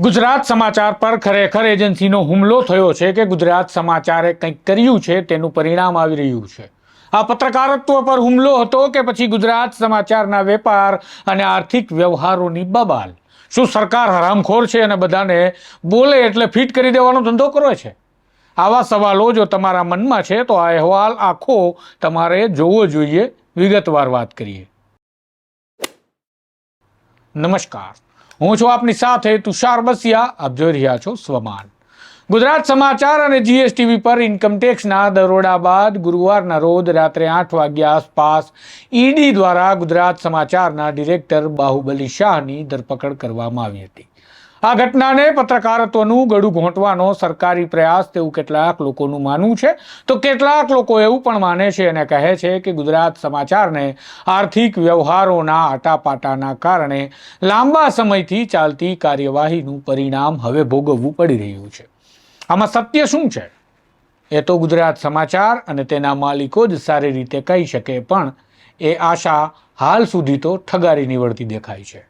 ગુજરાત સમાચાર પર ખરેખર એજન્સીનો હુમલો થયો છે કે ગુજરાત સમાચારે કંઈક કર્યું છે તેનું પરિણામ આવી રહ્યું છે. આ પત્રકારત્વ પર હુમલો હતો કે પછી ગુજરાત સમાચારના વેપાર અને આર્થિક વ્યવહારોની બબાલ? શું સરકાર હરામખોર છે અને બધાને બોલે એટલે ફિટ કરી દેવાનો ધંધો કરે છે? આવા સવાલો જો તમારા મનમાં છે તો આ અહેવાલ આખો તમારે જોવો જોઈએ. વિગતવાર વાત કરીએ. નમસ્કાર. હું છું આપની સાથે તુષાર બસિયા આપ જોઈ રહ્યા છો સ્વમાન. ગુજરાત સમાચાર અને જીએસટીવી પર ઇન્કમટેક્સના દરોડા બાદ ગુરુવારના રોજ રાત્રે આઠ વાગ્યા આસપાસ ઈડી દ્વારા ગુજરાત સમાચારના ડિરેક્ટર બાહુબલી શાહની ધરપકડ કરવામાં આવી હતી. આ ઘટનાને પત્રકારત્વનું ગળું ઘોંટવાનો સરકારી પ્રયાસ તેવું કેટલાક લોકોનું માનવું છે. તો કેટલાક લોકો એવું પણ માને છે અને કહે છે કે ગુજરાત સમાચારને આર્થિક વ્યવહારોના આટાપાટાના કારણે લાંબા સમયથી ચાલતી કાર્યવાહીનું પરિણામ હવે ભોગવવું પડી રહ્યું છે. આમાં સત્ય શું છે? એ તો ગુજરાત સમાચાર અને તેના માલિકો જ સારી રીતે કહી શકે, પણ એ આશા હાલ સુધી તો ઠગારી નીવડતી દેખાય છે.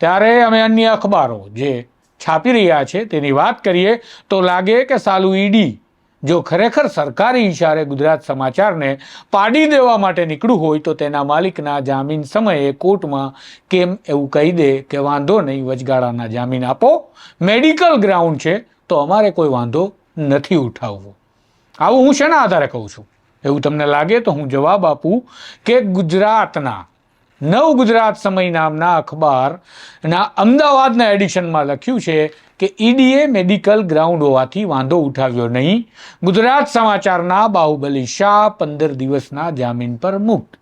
ત્યારે અમે અન્ય અખબારો જે છાપી રહ્યા છે તેની વાત કરીએ તો લાગે કે સાલું ઈડી જો ખરેખર સરકારી ઈશારે ગુજરાત સમાચારને પાડી દેવા માટે નીકળ્યું હોય તો તેના માલિકના જામીન સમયે કોર્ટમાં કેમ એવું કહી દે કે વાંધો નહીં, વચગાળાના જામીન આપો. મેડિકલ ગ્રાઉન્ડ છે તો અમારે કોઈ વાંધો નથી ઉઠાવવો. આવું હું શેના આધારે કહું છું? એવું તમને લાગે તો હું જવાબ આપું કે ગુજરાતના નવ ગુજરાત સમય નામના અખબારના અમદાવાદના એડિશનમાં લખ્યું છે કે ઈડીએ મેડિકલ ગ્રાઉન્ડ હોવાથી વાંધો ઉઠાવ્યો નહીં. ગુજરાત સમાચારના બાહુબલી શાહ પંદર દિવસના જામીન પર મુક્ત.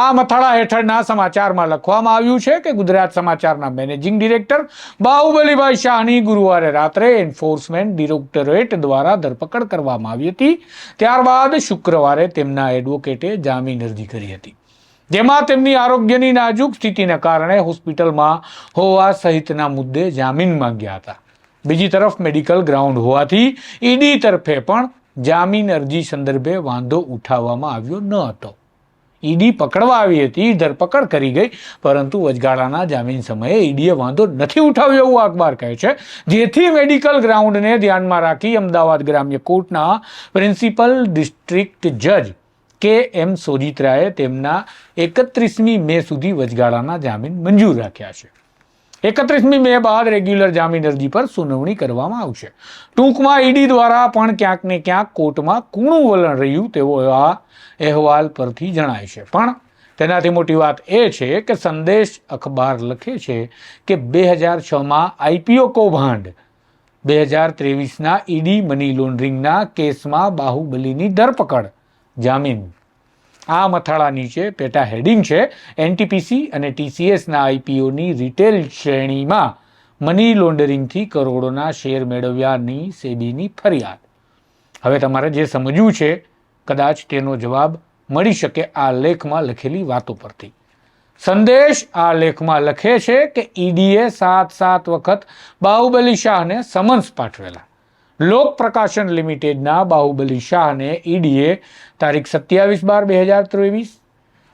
આ મથાળા હેઠળના સમાચારમાં લખવામાં આવ્યું છે કે ગુજરાત સમાચારના મેનેજિંગ ડિરેક્ટર બાહુબલીભાઈ શાહની ગુરુવારે રાત્રે એન્ફોર્સમેન્ટ ડિરેક્ટોરેટ દ્વારા ધરપકડ કરવામાં આવી હતી. ત્યારબાદ શુક્રવારે તેમના એડવોકેટે જામીન અરજી કરી હતી. જેમાં તેમની આરોગ્યની નાજુક સ્થિતિને કારણે હોસ્પિટલમાં હોવા સહિતના મુદ્દે જામીન માંગ્યા હતા. બીજી તરફ મેડિકલ ગ્રાઉન્ડ હોવાથી ઈડી તરફે પણ જામીન અરજી સંદર્ભે વાંધો ઉઠાવવામાં આવ્યો ન હતો. ઈડી પકડવા આવી હતી, ધરપકડ કરી ગઈ, પરંતુ વચગાળાના જામીન સમયે ઈડીએ વાંધો નથી ઉઠાવ્યો એવું અખબાર કહે છે. જેથી મેડિકલ ગ્રાઉન્ડને ધ્યાનમાં રાખી અમદાવાદ ગ્રામ્ય કોર્ટના પ્રિન્સિપલ ડિસ્ટ્રિક્ટ જજ કે એમ સોજિત્રાએ તેમના એકત્રીસમી મે સુધી વચગાળાના જામીન મંજૂર રાખ્યા છે. એકત્રીસમી મે બાદ રેગ્યુલર જામીન અરજી પર સુનાવણી કરવામાં આવશે. ટૂંકમાં ઈડી દ્વારા પણ ક્યાંક ને ક્યાંક કોર્ટમાં કૂણું વલણ રહ્યું તેવો આ અહેવાલ પરથી જણાય છે. પણ તેનાથી મોટી વાત એ છે કે સંદેશ અખબાર લખે છે કે બે હજાર છમાં આઈપીઓ કૌભાંડ, બે હજાર ત્રેવીસના ઈડી મની લોન્ડરિંગના કેસમાં બાહુબલીની ધરપકડ જામીન. આ મથાળા નીચે પેટા હેડિંગ છે. એનટીપીસી અને ટીસીએસના આઈપીઓની રિટેલ શ્રેણીમાં મની લોન્ડરિંગથી કરોડોના શેર મેળવ્યાની સેબીની ફરિયાદ. હવે તમારે જે સમજવું છે, કદાચ તેનો જવાબ મળી શકે આ લેખમાં લખેલી વાતો પરથી. સંદેશ આ લેખમાં લખે છે કે ઈડીએ સાત સાત વખત બાહુબલી શાહને સમન્સ પાઠવેલા. લોક પ્રકાશન લિમિટેડના બાહુબલી શાહને ઈડીએ તારીખ સત્યાવીસ બાર બે હજાર ત્રેવીસ,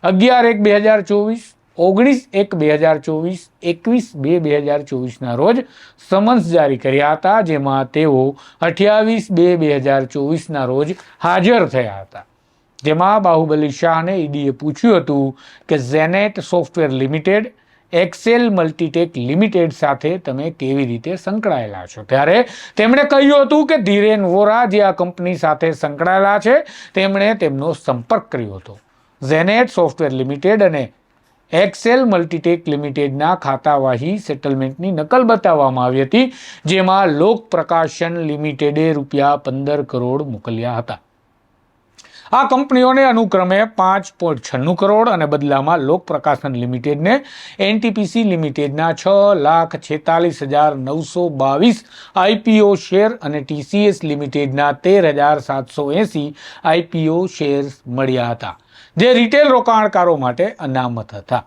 અગિયાર એક બે હજાર ચોવીસ, ઓગણીસ એક બે હજાર ચોવીસ, એકવીસ બે બે હજાર ચોવીસના રોજ સમન્સ જારી કર્યા હતા, જેમાં તેઓ અઠ્યાવીસ બે બે હજાર ચોવીસના રોજ હાજર થયા હતા. જેમાં બાહુબલી શાહને ઈડીએ પૂછ્યું હતું કે Zenet software limited Excel Multitech limited સાથે તમે કેવી રીતે સંકળાયેલા છો? ત્યારે તેમણે કહ્યું હતું કે ધીરેન વોરા જે આ કંપની સાથે સંકળાયેલા છે, તેમણે તેમનો સંપર્ક કર્યો હતો. ઝેનેટ સોફ્ટવેર લિમિટેડ અને એક્સેલ મલ્ટીટેક લિમિટેડના ખાતાવાહી સેટલમેન્ટની નકલ બતાવવામાં આવી હતી, જેમાં લોક પ્રકાશન લિમિટેડે રૂપિયા પંદર કરોડ મોકલ્યા હતા. આ કંપનીઓને અનુક્રમે પાંચ પોઈન્ટ છન્નું કરોડ અને બદલામાં લોક પ્રકાશન લિમિટેડને એનટીપીસી લિમિટેડના છ લાખ છેતાલીસ હજાર નવસો બાવીસ આઈપીઓ શેર અને ટીસીએસ લિમિટેડના તેર હજાર સાતસો એંસી આઈપીઓ શેર્સ મળ્યા હતા, જે રિટેલ રોકાણકારો માટે અનામત હતા.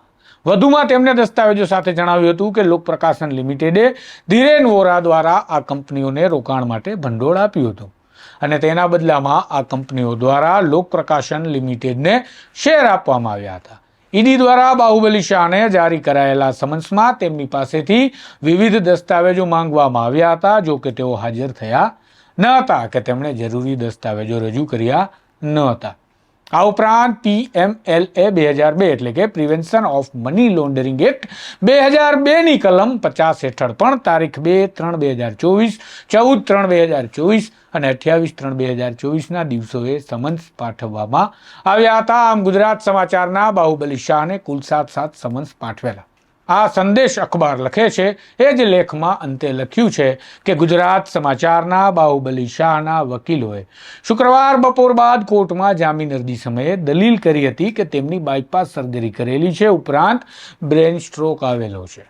વધુમાં તેમણે દસ્તાવેજો સાથે જણાવ્યું હતું કે લોક પ્રકાશન લિમિટેડે ધીરેન વોરા દ્વારા આ કંપનીઓને રોકાણ માટે ભંડોળ આપ્યું હતું. અને તેના બદલામાં આ કંપનીઓ દ્વારા લોક પ્રકાશન લિમિટેડને શેર આપવામાં આવ્યા હતા. ઈડી દ્વારા બાહુબલી શાહને જારી કરાયેલા સમન્સમાં તેમની પાસેથી વિવિધ દસ્તાવેજો માંગવામાં આવ્યા હતા, જો કે તેઓ હાજર થયા ન હતા કે તેમણે જરૂરી દસ્તાવેજો રજૂ કર્યા ન હતા. આ ઉપરાંત પીએમએલએ બે હજાર બે એટલે કે prevention of money laundering act બે હજાર બેની કલમ પચાસ હેઠળ પણ તારીખ બે ત્રણ બે હજાર ચોવીસ, ચૌદ ત્રણ બે હજાર ચોવીસ અને અઠ્યાવીસ ત્રણ બે હજાર ચોવીસના દિવસોએ સમન્સ પાઠવવામાં આવ્યા હતા. આમ ગુજરાત સમાચારના બાહુબલી શાહને કુલ સાત સાત સમન્સ પાઠવેલા. આ સંદેશ અખબાર લખે છે. એ જ લેખમાં અંતે લખ્યું છે કે ગુજરાત સમાચારના બાહુબલી શાહના વકીલોએ શુક્રવાર બપોર બાદ કોર્ટમાં જામીન અરજી સમયે દલીલ કરી હતી કે તેમની બાયપાસ સર્જરી કરેલી છે. ઉપરાંત બ્રેન સ્ટ્રોક આવેલો છે.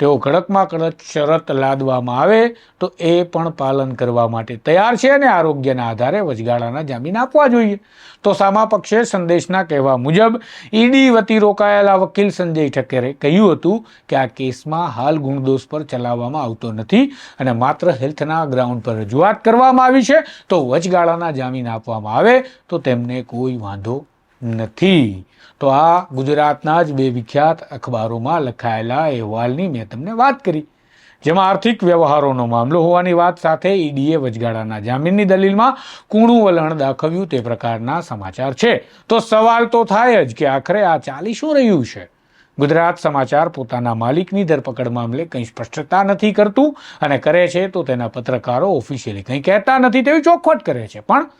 તેઓ કડકમાં કડક શરત લાદવામાં આવે તો એ પણ પાલન કરવા માટે તૈયાર છે અને આરોગ્યના આધારે વચગાળાના જામીન આપવા જોઈએ. તો સામા પક્ષે સંદેશના કહેવા મુજબ ઈડી વતી રોકાયેલા વકીલ સંજય ઠક્કરે કહ્યું હતું કે આ કેસમાં હાલ ગુણદોષ પર ચલાવવામાં આવતો નથી અને માત્ર હેલ્થના ગ્રાઉન્ડ પર રજૂઆત કરવામાં આવી છે. તો વચગાળાના જામીન આપવામાં આવે તો તેમને કોઈ વાંધો નથી. તો આ ગુજરાતના જ બે વિખ્યાત અખબારોમાં લખાયેલા અહેવાલની મેં તમને વાત કરી. જેમાં આર્થિક વ્યવહારોનો મામલો હોવાની વાત સાથે ઈડીએ વચગાળાના જામીનની દલીલમાં કૂણું વલણ દાખવ્યું તે પ્રકારના સમાચાર છે. તો સવાલ તો થાય જ કે આખરે આ ચાલી શું રહ્યું છે? ગુજરાત સમાચાર પોતાના માલિકની ધરપકડ મામલે કંઈ સ્પષ્ટતા નથી કરતું અને કરે છે તો તેના પત્રકારો ઓફિશિયલી કંઈ કહેતા નથી તેવી ચોખવટ કરે છે. પણ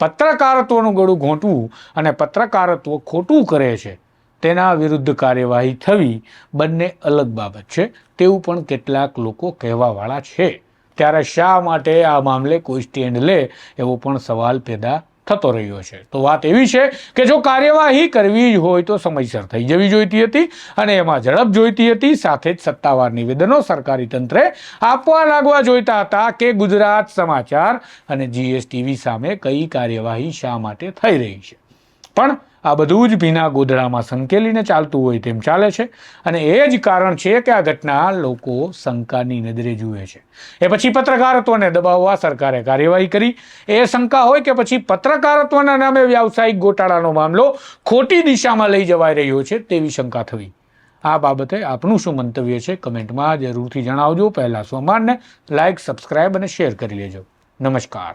પત્રકારત્વનું ગળું ઘોંટવું અને પત્રકારત્વ ખોટું કરે છે, તેના વિરુદ્ધ કાર્યવાહી થવી બંને અલગ બાબત છે. તેવું પણ કેટલાક લોકો કહેવાવાળા છે. ત્યારે શા માટે આ મામલે કોઈ સ્ટેન્ડ લે એવો પણ સવાલ પેદા થતો રહ્યો છે. તો વાત એવી છે કે જો કાર્યવાહી કરવી હોય તો સમયસર થઈ જવી જોઈતી હતી અને એમાં ઝડપ જોઈતી હતી. સાથે જ સત્તાવાર નિવેદનો સરકારી તંત્રે આપવા લાગવા જોઈતા હતા કે ગુજરાત સમાચાર અને જીએસટીવી સામે કઈ કાર્યવાહી શા માટે થઈ રહી છે. પણ આ બધું જ ભીના ગોધડામાં સંકેલીને ચાલતું હોય તેમ ચાલે છે. અને એ જ કારણ છે કે આ ઘટના લોકો શંકાની નજરે જુએ છે. એ પછી પત્રકારત્વને દબાવવા સરકારે કાર્યવાહી કરી. એ શંકા હોય કે પછી પત્રકારત્વના નામે વ્યાવસાયિક ગોટાળાનો મામલો ખોટી દિશામાં લઈ જવાઈ રહ્યો છે તેવી શંકા થવી આ બાબતે આપનું શું મંતવ્ય છે કમેન્ટમાં જરૂરથી જણાવજો. પહેલાં સોમાનને લાઇક સબસ્ક્રાઇબ અને શેર કરી લેજો. નમસ્કાર.